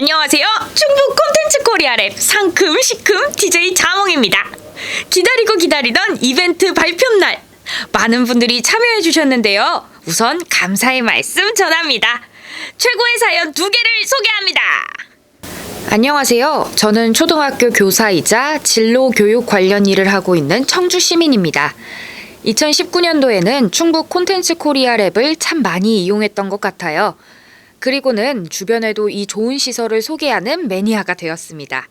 안녕하세요. 충북 콘텐츠 코리아 랩 상큼 시큼 DJ 자몽입니다. 기다리고 기다리던 이벤트 발표 날 많은 분들이 참여해 주셨는데요. 우선 감사의 말씀 전합니다. 최고의 사연 두 개를 소개합니다. 안녕하세요. 저는 초등학교 교사이자 진로 교육 관련 일을 하고 있는 청주 시민입니다. 2019년도에는 충북 콘텐츠 코리아 랩을 참 많이 이용했던 것 같아요. 그리고는 주변에도 이 좋은 시설을 소개하는 매니아가 되었습니다.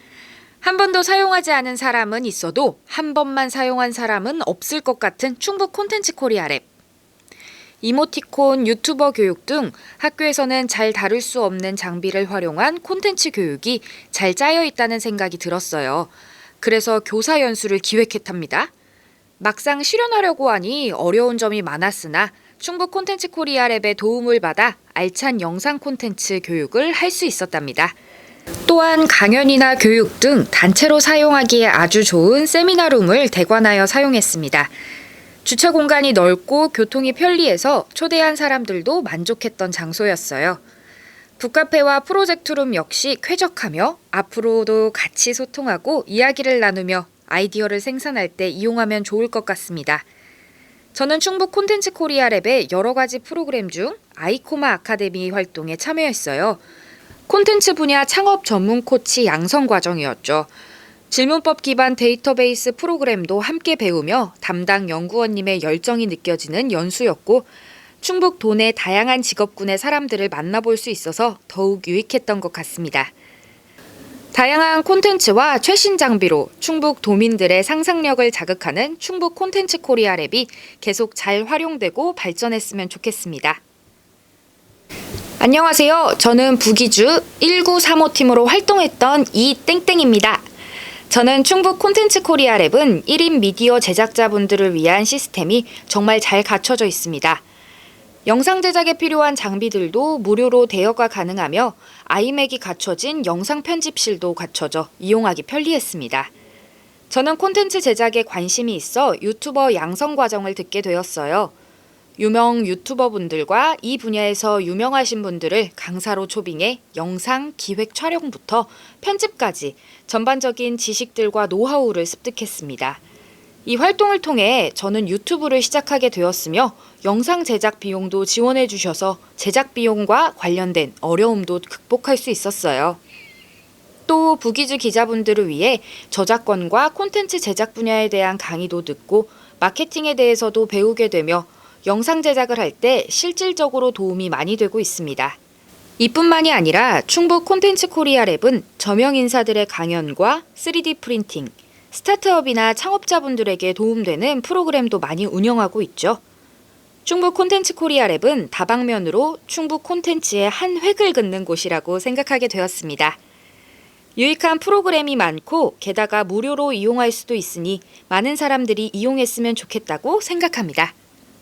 한 번도 사용하지 않은 사람은 있어도 한 번만 사용한 사람은 없을 것 같은 충북 콘텐츠 코리아 랩. 이모티콘, 유튜버 교육 등 학교에서는 잘 다룰 수 없는 장비를 활용한 콘텐츠 교육이 잘 짜여 있다는 생각이 들었어요. 그래서 교사 연수를 기획했답니다. 막상 실현하려고 하니 어려운 점이 많았으나 충북 콘텐츠 코리아 랩의 도움을 받아 알찬 영상 콘텐츠 교육을 할 수 있었답니다. 또한 강연이나 교육 등 단체로 사용하기에 아주 좋은 세미나룸을 대관하여 사용했습니다. 주차 공간이 넓고 교통이 편리해서 초대한 사람들도 만족했던 장소였어요. 북카페와 프로젝트룸 역시 쾌적하며 앞으로도 같이 소통하고 이야기를 나누며 아이디어를 생산할 때 이용하면 좋을 것 같습니다. 저는 충북 콘텐츠 코리아 랩의 여러 가지 프로그램 중 아이코마 아카데미 활동에 참여했어요. 콘텐츠 분야 창업 전문 코치 양성 과정이었죠. 질문법 기반 데이터베이스 프로그램도 함께 배우며 담당 연구원님의 열정이 느껴지는 연수였고 충북 도내 다양한 직업군의 사람들을 만나볼 수 있어서 더욱 유익했던 것 같습니다. 다양한 콘텐츠와 최신 장비로 충북 도민들의 상상력을 자극하는 충북 콘텐츠 코리아 랩이 계속 잘 활용되고 발전했으면 좋겠습니다. 안녕하세요. 저는 부기주 1935팀으로 활동했던 이땡땡입니다. 저는 충북 콘텐츠 코리아 랩은 1인 미디어 제작자분들을 위한 시스템이 정말 잘 갖춰져 있습니다. 영상 제작에 필요한 장비들도 무료로 대여가 가능하며 아이맥이 갖춰진 영상 편집실도 갖춰져 이용하기 편리했습니다. 저는 콘텐츠 제작에 관심이 있어 유튜버 양성 과정을 듣게 되었어요. 유명 유튜버 분들과 이 분야에서 유명하신 분들을 강사로 초빙해 영상 기획 촬영부터 편집까지 전반적인 지식들과 노하우를 습득했습니다. 이 활동을 통해 저는 유튜브를 시작하게 되었으며 영상 제작 비용도 지원해 주셔서 제작 비용과 관련된 어려움도 극복할 수 있었어요. 또 부기주 기자분들을 위해 저작권과 콘텐츠 제작 분야에 대한 강의도 듣고 마케팅에 대해서도 배우게 되며 영상 제작을 할 때 실질적으로 도움이 많이 되고 있습니다. 이뿐만이 아니라 충북 콘텐츠 코리아 랩은 저명 인사들의 강연과 3D 프린팅, 스타트업이나 창업자분들에게 도움되는 프로그램도 많이 운영하고 있죠. 충북 콘텐츠 코리아 랩은 다방면으로 충북 콘텐츠의 한 획을 긋는 곳이라고 생각하게 되었습니다. 유익한 프로그램이 많고 게다가 무료로 이용할 수도 있으니 많은 사람들이 이용했으면 좋겠다고 생각합니다.